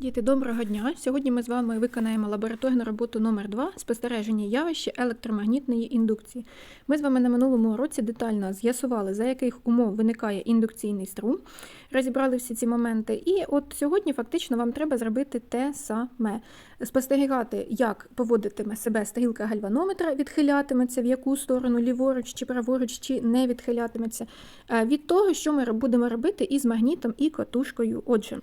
Діти, доброго дня! Сьогодні ми з вами виконаємо лабораторну роботу номер 2 спостереження явища електромагнітної індукції. Ми з вами на минулому уроці детально з'ясували, за яких умов виникає індукційний струм, розібрали всі ці моменти. І от сьогодні фактично вам треба зробити те саме: спостерігати, як поводитиме себе стрілка гальванометра, відхилятиметься, в яку сторону ліворуч чи праворуч, чи не відхилятиметься, е, від того, що ми будемо робити із магнітом і катушкою. Отже.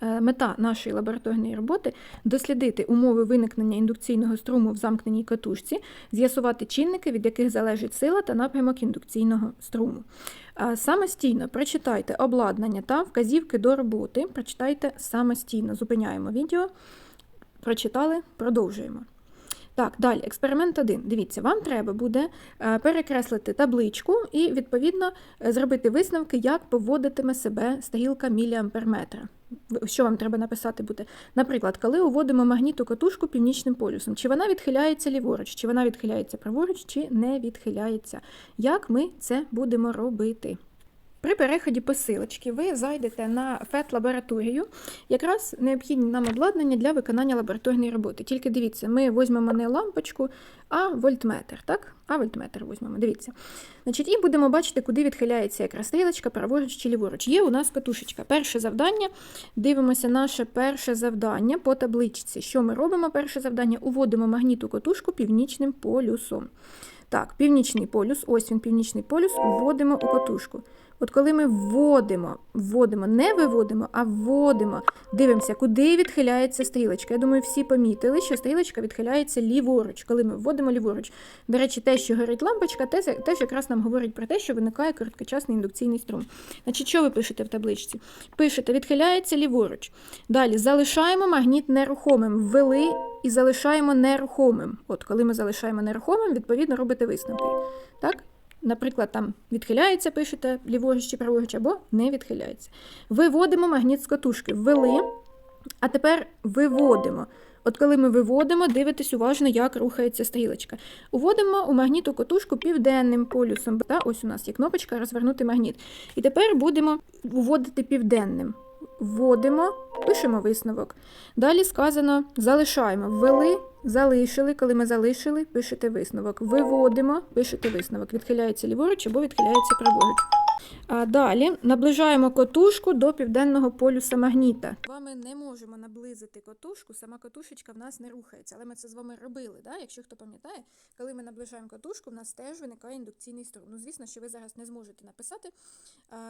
Е, Мета нашої лабораторної роботи дослідити умови виникнення індукційного струму в замкненій катушці, з'ясувати чинники, від яких залежить сила та напрямок індукційного струму. Самостійно прочитайте обладнання та вказівки до роботи. Прочитайте самостійно. Зупиняємо відео. Прочитали, продовжуємо. Так, далі, експеримент 1. Дивіться, вам треба буде е, перекреслити табличку і, відповідно, е, зробити висновки, як поводитиме себе стрілка міліамперметра. Що вам треба написати буде? Наприклад, коли уводимо магніту катушку північним полюсом, чи вона відхиляється ліворуч, чи вона відхиляється праворуч, чи не відхиляється. Як ми це будемо робити? При переході посилочки ви зайдете на ФЕТ-лабораторію, якраз необхідні нам обладнання для виконання лабораторної роботи. Тільки дивіться, ми візьмемо не лампочку, а вольтметр. Так? А вольтметр візьмемо. Дивіться. Значить, і будемо бачити, куди відхиляється якраз стрілочка, праворуч чи ліворуч. Є у нас катушечка. Перше завдання. Дивимося наше перше завдання по табличці. Що ми робимо? Перше завдання уводимо магніту катушку північним полюсом. Так, північний полюс, ось він північний полюс, вводимо у катушку. От коли ми вводимо, вводимо, не виводимо, а вводимо, дивимося, куди відхиляється стрілочка. Я думаю, всі помітили, що стрілочка відхиляється ліворуч, коли ми вводимо ліворуч. До речі, те, що горить лампочка, теж, якраз нам говорить про те, що виникає короткочасний індукційний струм. Значить, що ви пишете в табличці? Пишете, відхиляється ліворуч. Далі залишаємо магніт нерухомим. Ввели і залишаємо нерухомим. От коли ми залишаємо нерухомим, відповідно робите висновки. Так? Наприклад, там відхиляється, пишете ліворуч чи праворуч, або не відхиляється. Виводимо магніт з катушки. Ввели, а тепер виводимо. От коли ми виводимо, дивитесь уважно, як рухається стрілочка. Уводимо у магніту катушку південним полюсом. Та, ось у нас є кнопочка розвернути магніт. І тепер будемо вводити південним. Вводимо, пишемо висновок. Далі сказано залишаємо. Ввели, залишили. Коли ми залишили, пишете висновок. Виводимо, пишете висновок. Відхиляється ліворуч або відхиляється праворуч. Далі наближаємо котушку до південного полюса магніта. З вами не можемо наблизити котушку, сама котушечка в нас не рухається, але ми це з вами робили. Да? Якщо хто пам'ятає, коли ми наближаємо котушку, в нас теж виникає індукційний струм. Ну, звісно, що ви зараз не зможете написати,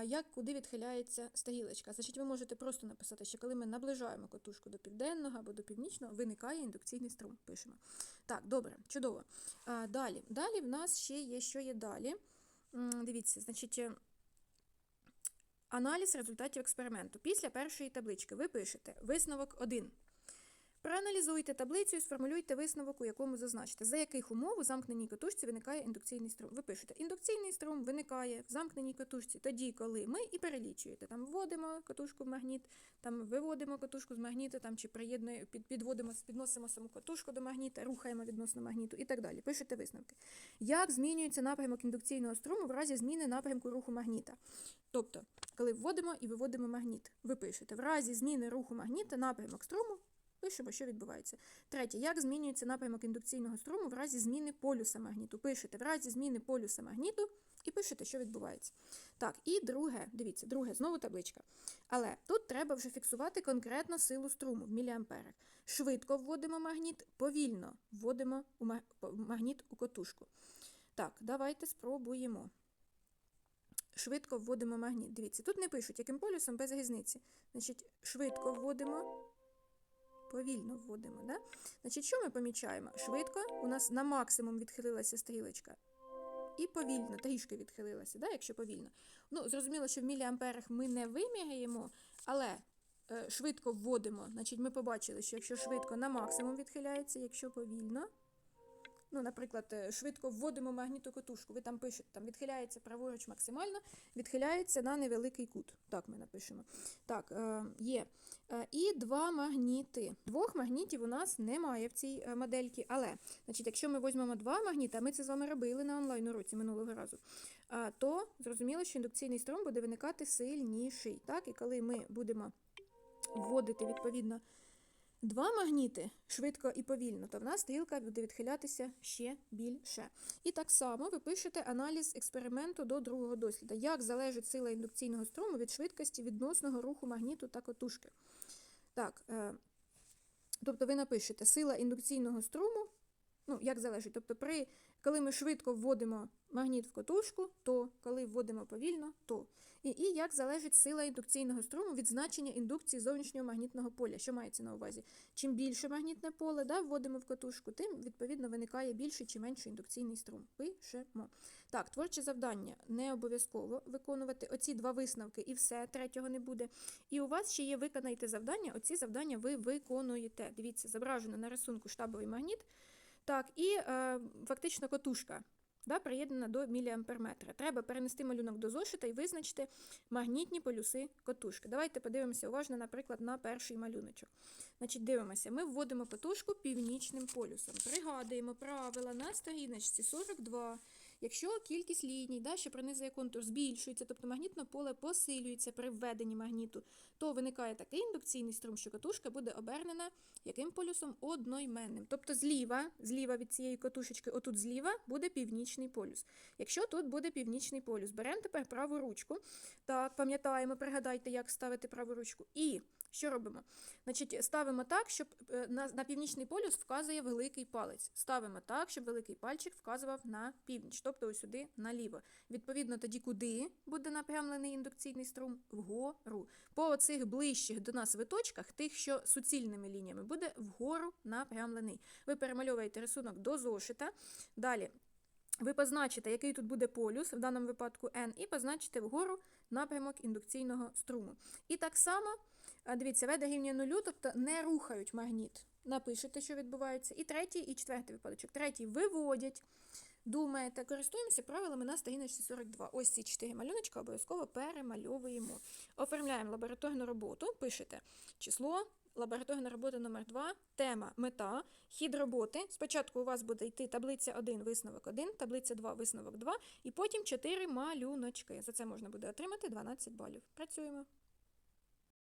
як куди відхиляється стрілочка. Значить, ви можете просто написати, що коли ми наближаємо котушку до південного або до північного, виникає індукційний струм. Пишемо. Так, добре, чудово. Далі. Далі в нас ще є, що є далі. Дивіться, значить. Аналіз результатів експерименту. Після першої таблички ви пишете висновок 1. Проаналізуйте таблицю і сформулюйте висновок, у якому зазначите, за яких умов у замкненій катушці виникає індукційний струм. Ви пишете, індукційний струм виникає в замкненій катушці тоді, коли ми і перелічуєте. Там вводимо катушку в магніт, там виводимо катушку з магніта, там чи приєднує, під, підводимо, підносимо саму катушку до магніта, рухаємо відносно магніту і так далі. Пишете висновки. Як змінюється напрямок індукційного струму в разі зміни напрямку руху магніта? Тобто, коли вводимо і виводимо магніт, ви пишете в разі зміни руху магніта напрямок струму. Пишемо, що відбувається. Третє. Як змінюється напрямок індукційного струму в разі зміни полюса магніту? Пишете в разі зміни полюса магніту і пишете, що відбувається. Так, і друге, дивіться, друге, знову табличка. Але тут треба вже фіксувати конкретно силу струму в міліамперах. Швидко вводимо магніт, повільно вводимо магніт у котушку. Так, давайте спробуємо. Швидко вводимо магніт. Дивіться, тут не пишуть, яким полюсом без різниці. Значить, швидко вводимо, повільно вводимо. Да? Значить, що ми помічаємо? Швидко у нас на максимум відхилилася стрілочка. І повільно, трішки відхилилася, да, якщо повільно. Ну, зрозуміло, що в міліамперах ми не виміряємо, але е, швидко вводимо. Значить, ми побачили, що якщо швидко на максимум відхиляється, якщо повільно. Ну, наприклад, е, швидко вводимо магнітну котушку. Ви там пишете, там відхиляється праворуч максимально, відхиляється на невеликий кут. Так ми напишемо. Так, е, є. Е, І два магніти. Двох магнітів у нас немає в цій е, модельці, але значить, якщо ми візьмемо два магніти, а ми це з вами робили на онлайн-уроці минулого разу, то зрозуміло, що індукційний струм буде виникати сильніший. Так? І коли ми будемо вводити відповідно два магніти швидко і повільно, то в нас стрілка буде відхилятися ще більше. І так само ви пишете аналіз експерименту до другого досліду. Як залежить сила індукційного струму від швидкості відносного руху магніту та котушки. Так, е, тобто ви напишете сила індукційного струму, ну, як залежить, тобто при, коли ми швидко вводимо магніт в котушку, то коли вводимо повільно, то. І, і як залежить сила індукційного струму від значення індукції зовнішнього магнітного поля. Що мається на увазі? Чим більше магнітне поле да, вводимо в котушку, тим відповідно виникає більший чи менший індукційний струм. Пишемо. Так, творче завдання не обов'язково виконувати. Оці два висновки і все, третього не буде. І у вас ще є виконайте завдання. Оці завдання ви виконуєте. Дивіться, зображено на рисунку штабовий магніт. Так, і е, фактично котушка да, приєднана до міліамперметра. Треба перенести малюнок до зошита і визначити магнітні полюси котушки. Давайте подивимося уважно, наприклад, на перший малюночок. Значить, дивимося, ми вводимо котушку північним полюсом. Пригадуємо правила на сторіночці 42. Якщо кількість ліній, да, що пронизує контур, збільшується, тобто магнітне поле посилюється при введенні магніту, то виникає такий індукційний струм, що катушка буде обернена яким полюсом? Одноіменним. Тобто зліва, зліва від цієї катушечки, отут зліва буде північний полюс. Якщо тут буде північний полюс, беремо тепер праву ручку. Так, пам'ятаємо, пригадайте, як ставити праву ручку. І що робимо? Значить, ставимо так, щоб е, на, на північний полюс вказує великий палець. Ставимо так, щоб великий пальчик вказував на північ, тобто ось сюди наліво. Відповідно, тоді куди буде напрямлений індукційний струм? Вгору. По оцих ближчих до нас виточках, тих, що суцільними лініями, буде вгору напрямлений. Ви перемальовуєте рисунок до зошита. Далі. Ви позначите, який тут буде полюс, в даному випадку N, і позначите вгору напрямок індукційного струму. І так само, дивіться, V дорівнює нулю, тобто не рухають магніт. Напишете, що відбувається. І третій, і четвертий випадочок. Третій виводять. Думаєте, користуємося правилами на сторіночці 42. Ось ці чотири малюночка обов'язково перемальовуємо. Оформляємо лабораторну роботу, пишете число. Лабораторна робота номер 2 тема, мета, хід роботи. Спочатку у вас буде йти таблиця 1, висновок 1, таблиця 2, висновок 2, і потім 4 малюночки. За це можна буде отримати 12 балів. Працюємо.